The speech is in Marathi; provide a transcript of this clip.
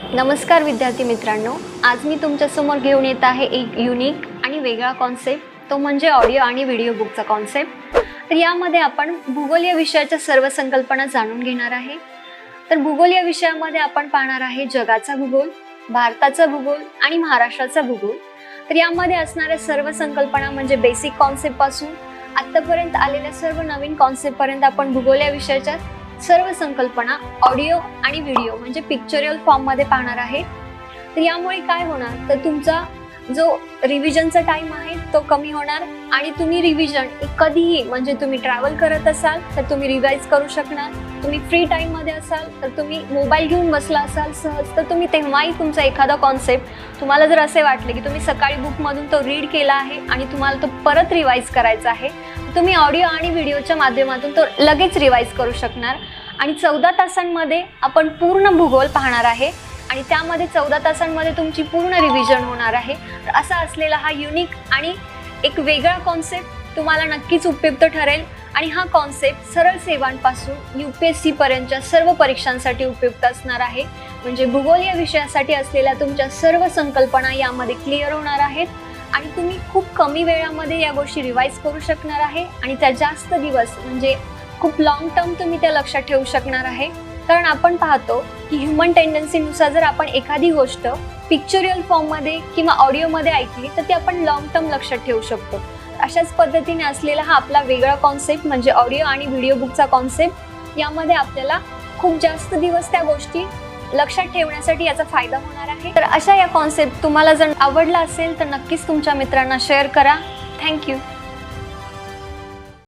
नमस्कार विद्यार्थी मित्रांनो आज मी तुमच्यासमोर घेऊन येत आहे एक युनिक आणि वेगळा कॉन्सेप्ट तो म्हणजे ऑडिओ आणि व्हिडिओ बुकचा कॉन्सेप्ट तर यामध्ये आपण भूगोल या विषयाच्या सर्व संकल्पना जाणून घेणार आहे. तर भूगोल या विषयामध्ये आपण पाहणार आहे जगाचा भूगोल भारताचा भूगोल आणि महाराष्ट्राचा भूगोल. तर यामध्ये असणाऱ्या सर्व संकल्पना म्हणजे बेसिक कॉन्सेप्टपासून आतापर्यंत आलेल्या सर्व नवीन कॉन्सेप्ट पर्यंत आपण भूगोल या विषयाच्या सर्व संकल्पना ऑडिओ आणि व्हिडिओ म्हणजे पिक्चरल फॉर्ममध्ये पाहणार आहे. तर यामुळे काय होणार? तर तुमचा जो रिव्हिजनचा टाइम आहे तो कमी होणार आणि तुम्ही रिव्हिजन कधीही म्हणजे तुम्ही ट्रॅव्हल करत असाल तर तुम्ही रिवाईज करू शकणार. तुम्ही फ्री टाईममध्ये असाल तर तुम्ही मोबाईल घेऊन बसला असाल सहज तर तुम्ही तेव्हाही तुमचा एखादा कॉन्सेप्ट तुम्हाला जर असे वाटले की तुम्ही सकाळी बुकमधून तो रीड केला आहे आणि तुम्हाला तो परत रिवाईज करायचा आहे तुम्ही ऑडिओ आणि व्हिडिओच्या माध्यमातून तो लगेच रिवाईज करू शकणार. आणि चौदा तासांमध्ये आपण पूर्ण भूगोल पाहणार आहे. आणि त्यामध्ये चौदा तासांमध्ये तुमची पूर्ण रिव्हिजन होणार आहे. तर असा असलेला हा युनिक आणि एक वेगळा कॉन्सेप्ट तुम्हाला नक्कीच उपयुक्त ठरेल. आणि हा कॉन्सेप्ट सरळ सेवांपासून यू पी एस सीपर्यंतच्या सर्व परीक्षांसाठी उपयुक्त असणार आहे. म्हणजे भूगोल या विषयासाठी असलेल्या तुमच्या सर्व संकल्पना यामध्ये क्लिअर होणार आहेत. आणि तुम्ही खूप कमी वेळामध्ये या गोष्टी रिवाईज करू शकणार आहे आणि त्या जास्त दिवस म्हणजे खूप लॉंग टर्म तुम्ही त्या लक्षात ठेवू शकणार आहे. कारण आपण पाहतो की ह्युमन टेंडन्सीनुसार जर आपण एखादी गोष्ट पिक्चरियल फॉर्ममध्ये किंवा ऑडिओमध्ये ऐकली तर ती आपण लॉंग टर्म लक्षात ठेवू शकतो. अशाच पद्धतीने असलेला हा आपला वेगळा कॉन्सेप्ट म्हणजे ऑडिओ आणि व्हिडिओ बुकचा कॉन्सेप्ट यामध्ये आपल्याला खूप जास्त दिवस त्या गोष्टी लक्षात ठेवण्यासाठी याचा फायदा होणार आहे. तर अशा या कॉन्सेप्ट तुम्हाला जर आवडला असेल तर नक्कीच तुमच्या मित्रांना शेअर करा. थँक्यू